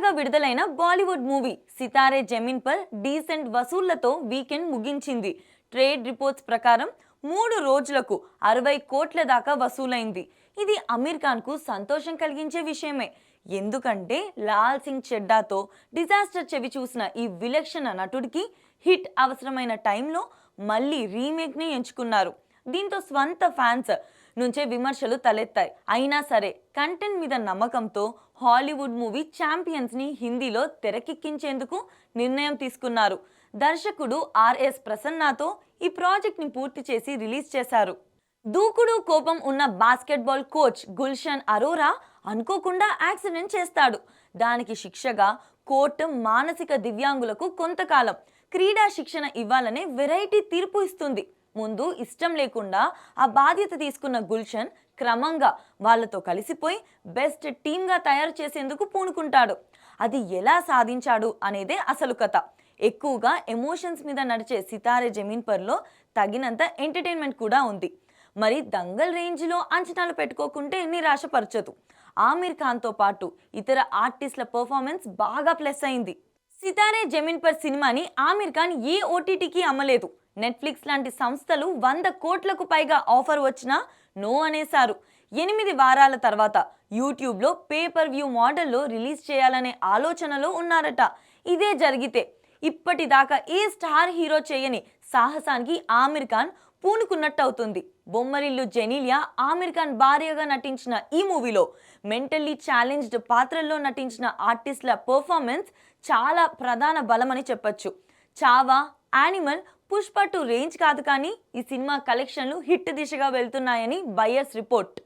తాజాగా విడుదలైన Bollywood movie Sitaare Zameen Par decent వసూళ్ళతో వీకెండ్ ముగించింది. ట్రేడ్ రిపోర్ట్స్ ప్రకారం మూడు రోజులకు అరవై కోట్ల దాకా వసూలైంది. ఇది అమీర్ ఖాన్కు సంతోషం కలిగించే విషయమే. ఎందుకంటే లాల్ సింగ్ చెడ్డాతో డిజాస్టర్ చెవి చూసిన ఈ విలక్షణ నటుడికి హిట్ అవసరమైన టైంలో మళ్ళీ రీమేక్ని ఎంచుకున్నారు. దీంతో స్వంత ఫ్యాన్స్ నుంచే విమర్శలు తలెత్తాయి. అయినా సరే కంటెంట్ మీద నమ్మకంతో హాలీవుడ్ మూవీ ఛాంపియన్స్ని హిందీలో తెరకెక్కించేందుకు నిర్ణయం తీసుకున్నారు. దర్శకుడు ఆర్ఎస్ ప్రసన్నతో ఈ ప్రాజెక్ట్ని పూర్తి చేసి రిలీజ్ చేశారు. దూకుడు కోపం ఉన్న బాస్కెట్బాల్ కోచ్ గుల్షన్ అరోరా అనుకోకుండా యాక్సిడెంట్ చేస్తాడు. దానికి శిక్షగా కోర్టు మానసిక దివ్యాంగులకు కొంతకాలం క్రీడా శిక్షణ ఇవ్వాలనే వెరైటీ తీర్పు ఇస్తుంది. ముందు ఇష్టం లేకుండా ఆ బాధ్యత తీసుకున్న గుల్షన్ క్రమంగా వాళ్ళతో కలిసిపోయి బెస్ట్ టీమ్గా తయారు చేసేందుకు పూనుకుంటాడు. అది ఎలా సాధించాడు అనేదే అసలు కథ. ఎక్కువగా ఎమోషన్స్ మీద నడిచే సితారే జమీన్ పర్లో తగినంత ఎంటర్టైన్మెంట్ కూడా ఉంది. మరి దంగల్ రేంజ్లో అంచనాలు పెట్టుకోకుంటే నిరాశపరచదు. ఆమీర్ ఖాన్తో పాటు ఇతర ఆర్టిస్టుల పర్ఫార్మెన్స్ బాగా ప్లస్ అయింది. సితారే జమీన్ పర్ సినిమాని ఆమీర్ ఖాన్ ఏ ఓటీటీకి అమ్మలేదు. నెట్ఫ్లిక్స్ లాంటి సంస్థలు వంద కోట్లకు పైగా ఆఫర్ వచ్చినా నో అనేశారు. ఎనిమిది వారాల తర్వాత యూట్యూబ్లో పేపర్ వ్యూ మోడల్లో రిలీజ్ చేయాలనే ఆలోచనలో ఉన్నారట. ఇదే జరిగితే ఇప్పటిదాకా ఏ స్టార్ హీరో చేయని సాహసానికి ఆమిర్ ఖాన్ పూనుకున్నట్టు అవుతుంది బొమ్మరిల్లు జెనీలియా ఆమిర్ ఖాన్ భార్యగా నటించిన ఈ మూవీలో మెంటల్లీ ఛాలెంజ్డ్ పాత్రల్లో నటించిన ఆర్టిస్టుల పర్ఫార్మెన్స్ చాలా ప్రధాన బలమని చెప్పొచ్చు. Chhaava animal Pushpa to range కాదు కానీ ఈ సినిమా కలెక్షన్లు హిట్ దిశగా వెళ్తున్నాయని బయర్స్ రిపోర్ట్.